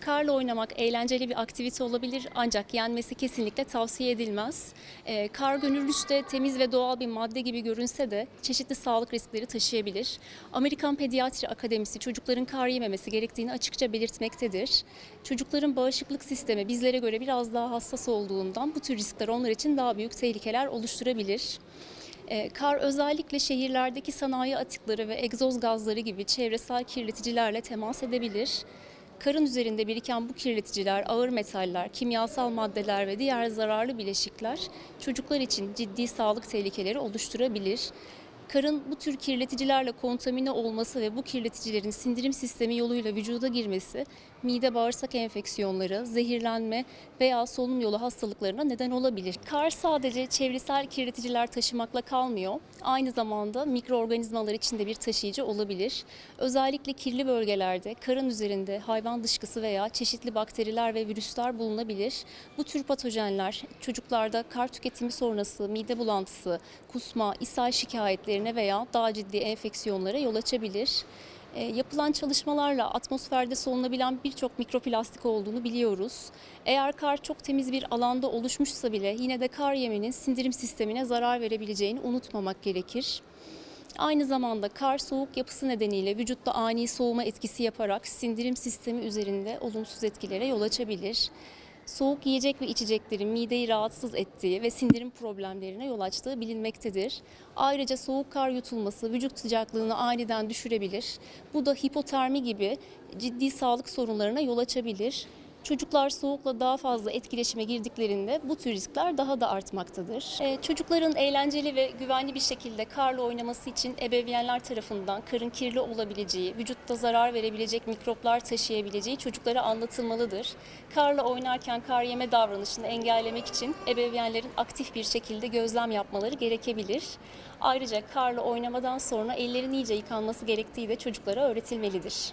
Karla oynamak eğlenceli bir aktivite olabilir ancak yenmesi kesinlikle tavsiye edilmez. Ee, kar görünüşte temiz ve doğal bir madde gibi görünse de çeşitli sağlık riskleri taşıyabilir. Amerikan Pediatri Akademisi çocukların kar yememesi gerektiğini açıkça belirtmektedir. Çocukların bağışıklık sistemi bizlere göre biraz daha hassas olduğundan bu tür riskler onlar için daha büyük tehlikeler oluşturabilir. Ee, Kar özellikle şehirlerdeki sanayi atıkları ve egzoz gazları gibi çevresel kirleticilerle temas edebilir. Karın üzerinde biriken bu kirleticiler, ağır metaller, kimyasal maddeler ve diğer zararlı bileşikler çocuklar için ciddi sağlık tehlikeleri oluşturabilir. Karın bu tür kirleticilerle kontamine olması ve bu kirleticilerin sindirim sistemi yoluyla vücuda girmesi mide bağırsak enfeksiyonları, zehirlenme veya solunum yolu hastalıklarına neden olabilir. Kar sadece çevresel kirleticiler taşımakla kalmıyor. Aynı zamanda mikroorganizmalar için de bir taşıyıcı olabilir. Özellikle kirli bölgelerde karın üzerinde hayvan dışkısı veya çeşitli bakteriler ve virüsler bulunabilir. Bu tür patojenler çocuklarda kar tüketimi sonrası mide bulantısı, kusma, ishal şikayetlerine veya daha ciddi enfeksiyonlara yol açabilir. E, yapılan çalışmalarla atmosferde solunabilen birçok mikroplastik olduğunu biliyoruz. Eğer kar çok temiz bir alanda oluşmuşsa bile yine de kar yemenin sindirim sistemine zarar verebileceğini unutmamak gerekir. Aynı zamanda kar soğuk yapısı nedeniyle vücutta ani soğuma etkisi yaparak sindirim sistemi üzerinde olumsuz etkilere yol açabilir. Soğuk yiyecek ve içeceklerin mideyi rahatsız ettiği ve sindirim problemlerine yol açtığı bilinmektedir. Ayrıca soğuk kar yutulması vücut sıcaklığını aniden düşürebilir. Bu da hipotermi gibi ciddi sağlık sorunlarına yol açabilir. Çocuklar soğukla daha fazla etkileşime girdiklerinde bu tür riskler daha da artmaktadır. Ee, çocukların eğlenceli ve güvenli bir şekilde karla oynaması için ebeveynler tarafından karın kirli olabileceği, vücutta zarar verebilecek mikroplar taşıyabileceği çocuklara anlatılmalıdır. Karla oynarken kar yeme davranışını engellemek için ebeveynlerin aktif bir şekilde gözlem yapmaları gerekebilir. Ayrıca karla oynamadan sonra ellerin iyice yıkanması gerektiği de çocuklara öğretilmelidir.